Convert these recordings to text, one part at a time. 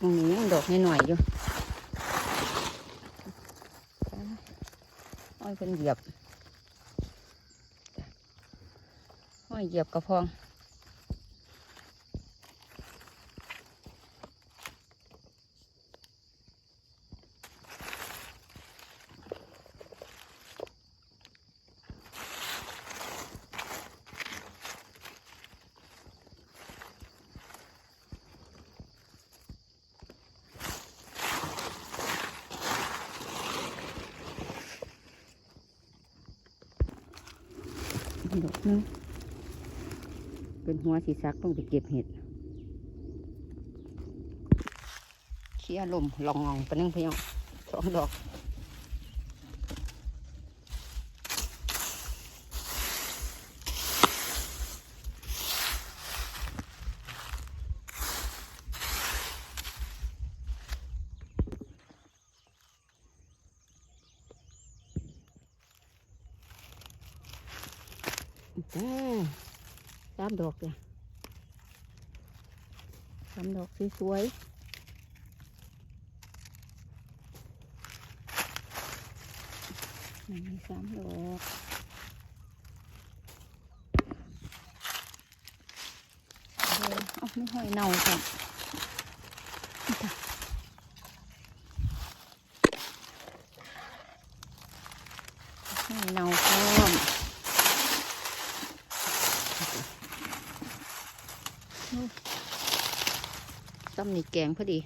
ตรงนี้ยังดอกหน่อยๆอยู่อ้อยเป็นเหยียบอ้อยเหยียบกระพอง ดอกนึงเป็นหัวสีซักต้องไปเก็บเห็ดเขี้ยลมลองงองไปนึงพยองสองดอก สามดอกจ้ะสามดอกสวยๆมันมีสามดอกเดี๋ยวเอาไม่ห้อยเน่าจ้ะนี่จ้ะห้อยเน่าพร้อม ต้มนี่แกงพอดี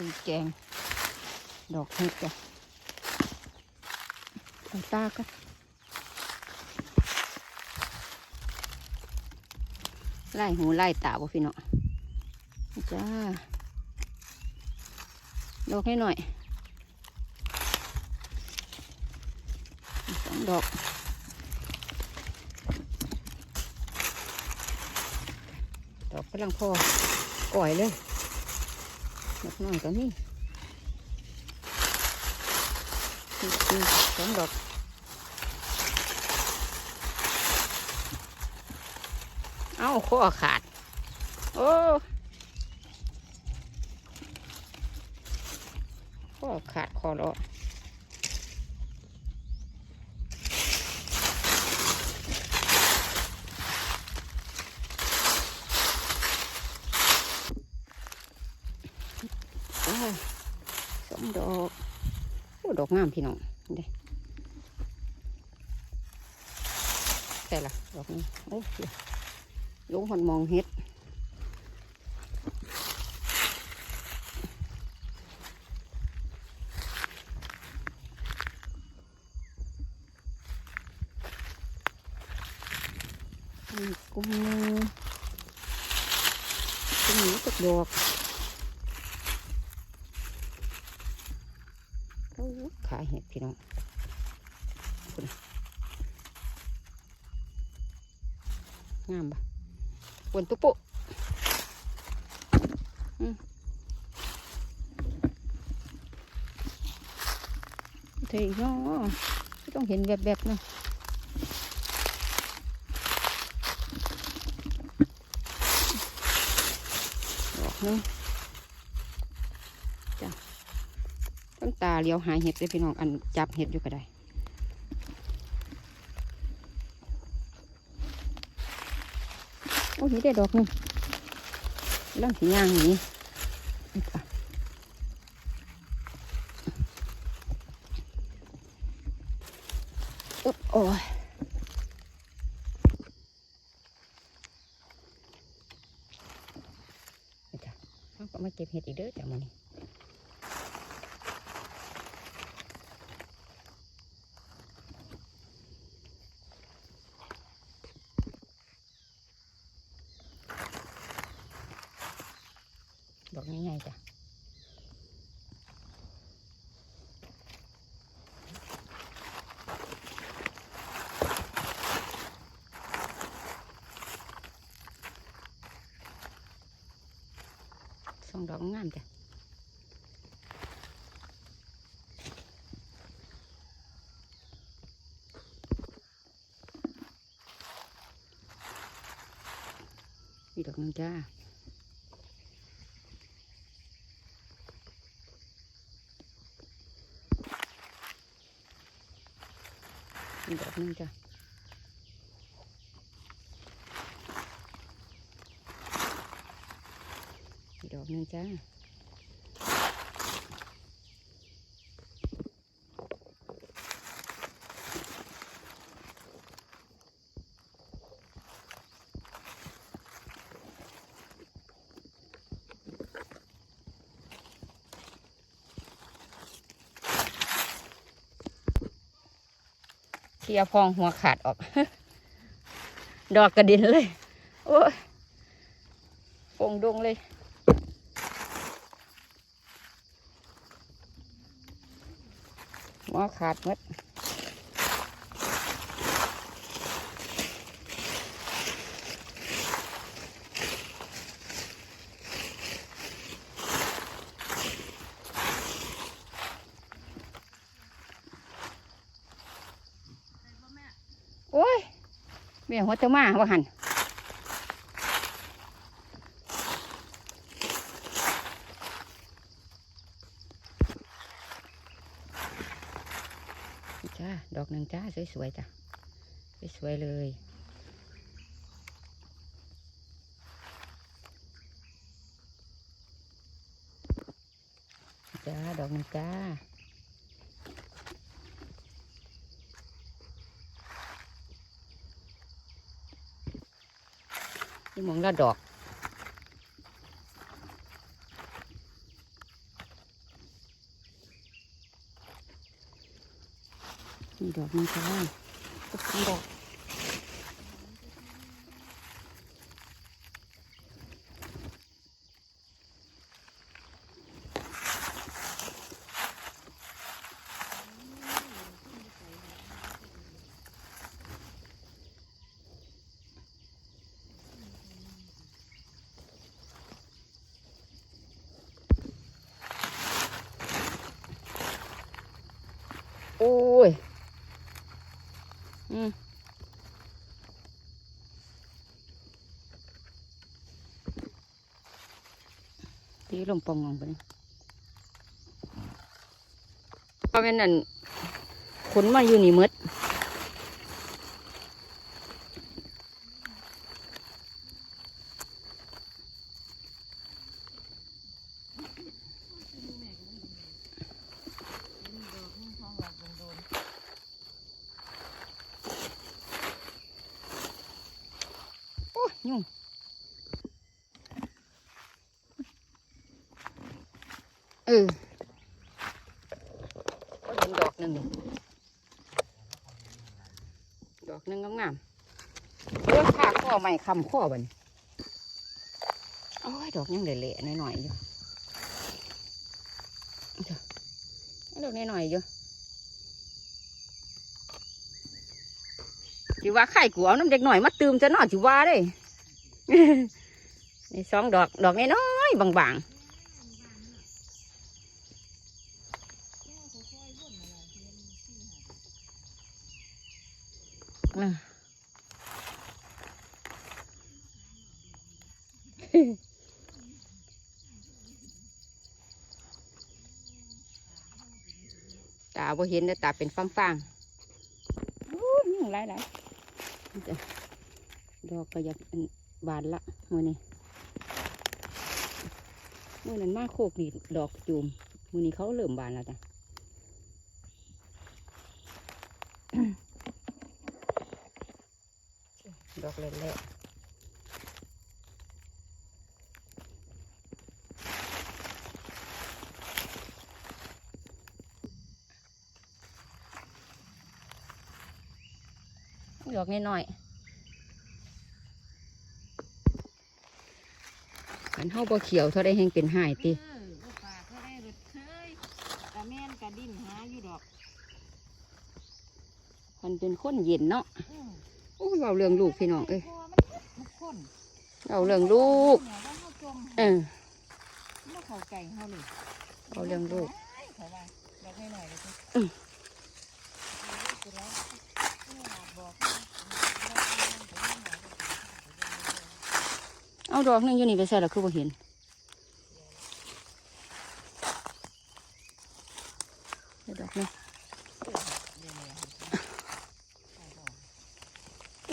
ดีแกง ดอกเห็ดจ้ะเอาตาก็ ไล่หูไล่ตาบ่พี่เนาะจ้าดอกให้หน่อยสองดอกดอกกำลังพอก่อยเลยดอกน้อยก็นี่อีกอีกสองดอก อ้าข้อขาด โอ้ข้อขาดคอเลาะสองดอกโอ้ดอกงามพี่น้องเด้แต่ละดอกนี้โอ้ย ลุงคนมองเฮ็ดกุ้งกุ้งหนูตกดอกขาเห็ดพี่น้องงามปะ บนตุ๊ปุอืมเทีเนาะต้องเห็นแบบแบบๆเนาะดอกหนึงจ้ะต้นตาเลี้ยวหาเห็ดเลยพี่น้องอันจับเห็ดอยู่ก็ได้ โอ้ยได้ดอกนึงเรื่องสีย่างนี้อุ๊บโอ้ยก็มาเก็บเห็ดอีกเด้อจ้ะมันนี้ดอกง่ายๆจ้ะ ดอกงามจ้ะอีกดอกหนึงจ้าอีกดอกหนึงจ้ะ อกดอกนึงจ้าเคียพองหัวขาดออก ดอกกระดินเลย โอ้ยฟงดงเลย หัวขาดมดโอ้ยแม่หัวเตามาว่าหันจ้า ดอกหนึ่ง จ้าสวยๆจ้ะสวยๆเลยจ้าดอกนึงจ้านี่มองละดอก ดอกนึงจ้าก็สองดอกโอ้ย อืมตีลงปองลงไปเพราะเป็นนั่นขนมาอยู่นี่มืด เออก็เห็นดอกหนึ่งดอกหนึ่งงามๆเออข้าข้อใหม่คำข้อบันโอ้ยดอกยังเละๆหน่อยๆอยู่ดอกหน้อยๆอยู่จิว่าไข่กูเอาน้ำเด็กหน่อยมาตืมจะนอจิว่าเด้นี่สองดอกดอกน้อยๆบางๆ น่ะตาบ่เห็นแต่ตาเป็นฟางๆโอ้ยยังหลายหลายนี่จ้ะดอกก็อยากอันบานละมือนี้มือนั้นมาโคกนี่ดอกจูมมือนี้เขาเริ่มบานแล้วจ้ะ ดอกเล็กๆดอกน้อยๆมันเฮาบ่เขียวเท่าได้แห้งเป็นหายติเออบ่ปากก็ได้รถเคยกะแม่นกะดิ้นหาอยู่ดอกมันเป็นคนเย็นเนาะอืม โอ้ยเบาเรื่องลูกพี่น้องเอ้ยเบาเรื่องลูก เออเขาใจเฮาเลยเขาเลี้ยงลูกเขาว่าดอกหน่อยๆเลยสิอืมเอาลูกเอาดอกหนึงอยู่นี่ไปใส่แล้วคือบ่เห็นเดี๋ยวดอกนึง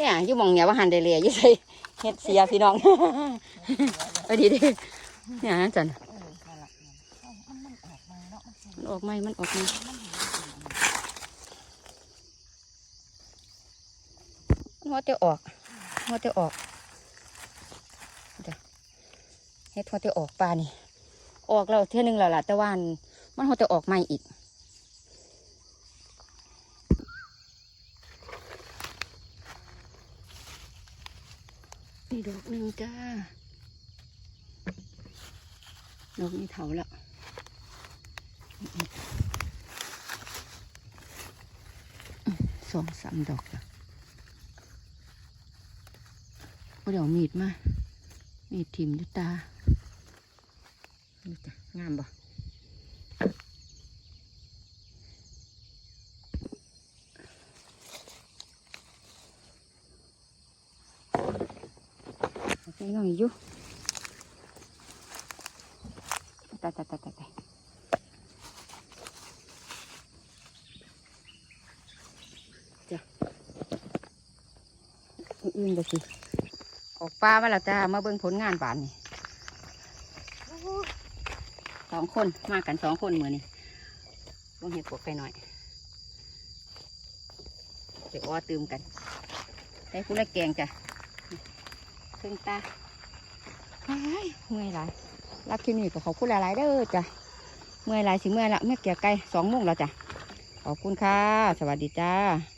เนี่ยอยู่หมองเนี่ยว่าหันได้เลยอยู่ใส่เฮ็ดเสียพี่น้องเอันนี้ดิเนี่ยนะจันออนั่นล่ะเอามันออกมาเนาะมันใช่มันออกไหมมันออกไหมมันหัวเตะออกหัวเตะออกเฮ็ดหัวเตะออกปลานี่ออกแล้วเท่านึงแล้วล่ะแต่ว่านมันหัวเตะออกใหม่อีก นี่ดอกหนึ่งจ้า ดอกนี้เถาแล้วสองสามดอกแล้วก็เดี๋ยวมีดมา มีดทิมด้วยตานี่จ้ะงามบ่โอเคน้องอีกอยู่ ตายตายตายตายจ้ะอื่นๆก็สิออกปลามาแล้วจ้ามาเบิ่งผลงานบานนี่สองคนมากันสองคนเหมือนี่ลงเห็ดปวกไปหน่อยเดี๋ยวอ้อตืมกันได้ผู้ละแกงจ้ะครึ่งตาไอ้ยเมื่อยหลาย รับคลิปนี้ก็ขอบคุณหลายๆเด้อจ้ะเมื่อยหลายสิเมื่อยละเมื่อเกี่ยไก่สองโมงแล้วจ้ะขอบคุณค่ะ สวัสดีจ้า